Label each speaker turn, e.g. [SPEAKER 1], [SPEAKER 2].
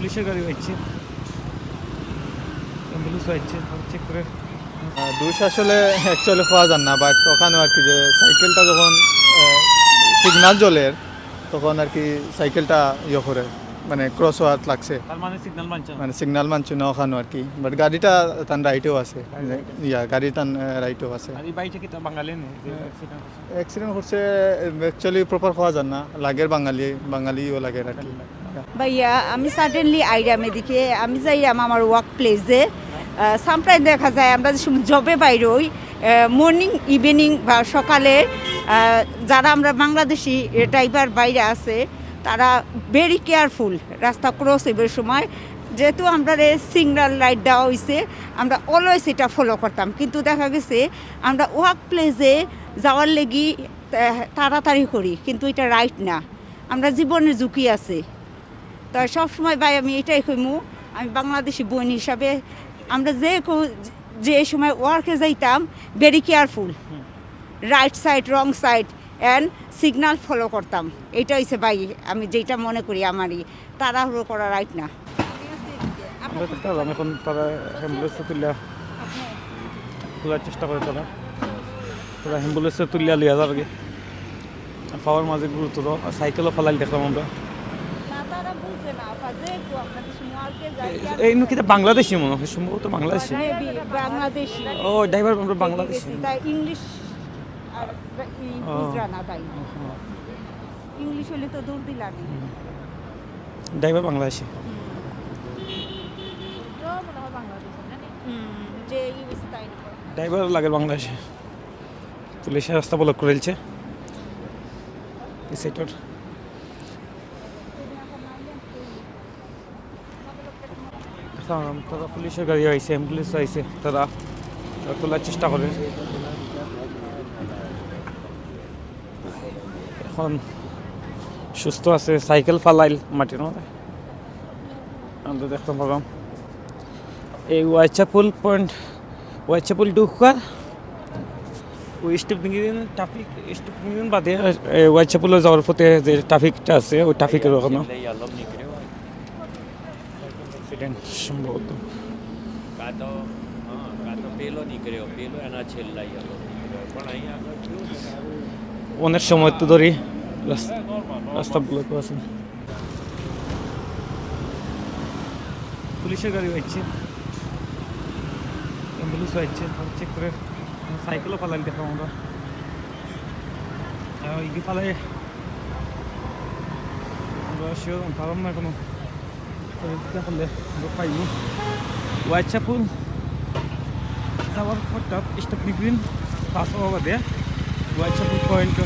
[SPEAKER 1] পুলিশের গাড়ি হচ্ছে অ্যাম্বুলেন্স হচ্ছে চেক করে।
[SPEAKER 2] দোষ আসলে অ্যাকচুয়ালি পাওয়া যান না বাট ওখানে আর কি যে সাইকেলটা যখন সিগনাল জ্বলের তখন আর কি সাইকেলটা ইয়ে করে মানে ক্রস হওয়ার লাগছে।
[SPEAKER 1] মানে সিগন্যাল মানছে না।
[SPEAKER 2] মানে সিগনাল মানছে না ওখানে আর কি। বাট গাড়িটা তার রাইটেও আছে। ইয়া গাড়ি তার রাইটেও আছে
[SPEAKER 1] হচ্ছে?
[SPEAKER 2] অ্যাক্সিডেন্ট করছে অ্যাকচুয়ালি প্রপার পাওয়া যান না। লাগের বাঙালি বাঙালিও লাগে আর কি।
[SPEAKER 3] ভাইয়া, আমি সাডেনলি আইরাম এদিকে আমি যাইরাম আমার ওয়ার্ক প্লেসে সামটাইম দেখা যায় আমরা যে জবে বাইরই মর্নিং ইভিনিং বা সকালে যারা আমরা বাংলাদেশি ড্রাইভার বাইরে আছে, তারা ভেরি কেয়ারফুল রাস্তা ক্রস এবার সময়। যেহেতু আমরা সিগন্যাল লাইট দেওয়া হয়েছে আমরা অলওয়েজ এটা ফলো করতাম। কিন্তু দেখা গেছে, আমরা ওয়ার্ক প্লেসে যাওয়ার লেগি তাড়াতাড়ি করি, কিন্তু এটা রাইট না। আমরা জীবনের ঝুঁকি আছে। তো সবসময় ভাই আমি এটাই কইমু, আমি বাংলাদেশি বোন হিসাবে আমরা যে যে সময় ওয়ার্কে যাইতাম very careful right side wrong side and signal follow করতাম। এইটা হচ্ছে ভাই, আমি যেটা মনে করি আমারই। তাড়াহুড়ো করা রাইট না।
[SPEAKER 1] তোলার চেষ্টা করে তারা তারা অ্যাম্বুলেন্সে তুলিয়া লিয়া যাবে। পাওয়ার মাঝে গুরুত্ব সাইকেলও ফালাই দেখলাম আমরা। এই নুকিতে বাংলাদেশি মনে হয় সম্ভবত বাংলাদেশি।
[SPEAKER 3] বাংলাদেশি।
[SPEAKER 1] ও ড্রাইভার আমরা বাংলাদেশি।
[SPEAKER 3] ইংলিশ ইংলিশ হলে তো দৌড় দিলাম
[SPEAKER 1] ড্রাইভার বাংলাদেশি।
[SPEAKER 3] যে
[SPEAKER 1] ড্রাইভার লাগে বাংলাদেশে। পুলিশের রাস্তা ব্লক করেছে সেটার তারা পুলিশের গাড়ি আইছে অ্যাম্বুলেন্স আইছে, তারা তোলার চেষ্টা করে। এখন সুস্থ আছে, সাইকেল ফালাইল মাটির মধ্যে। আমরা দেখতে পারলাম এই ওয়াইচাপুল পয়েন্ট ওয়াইচাপুল ঢুকার ওই স্টেপ নিয়ে ট্রাফিক স্টেপ নিয়ে বাদে ওয়াইচাপুলে যাওয়ার পথে যে ট্রাফিকটা আছে, ওই ট্রাফিকের ওখানে। অ্যাক্সিডেন্ট সম্ভবত
[SPEAKER 4] કાં તો હા કાં તો પેલો નીકળ્યો પેલો એના છેલ્લા યલો પણ અહીંયા આગળ કેવું છે
[SPEAKER 1] অনেক সময় তো ধরি রাস- রাস্তা ব্লক আছে পুলিশের গাড়ি হচ্ছে অ্যাম্বুলেন্স হচ্ছে চেক করে সাইকেলও ফালাই দেখলাম আমরা আর ইগি ফালাই আমরা শিওর পারলাম না কোনো দেখালে পাইনি হোয়াটসঅ্যাপুল যাওয়ার পরটা স্টেপ নিগ্রিন পাস হওয়া বাদে হোয়াটসঅ্যাপুল পয়েন্ট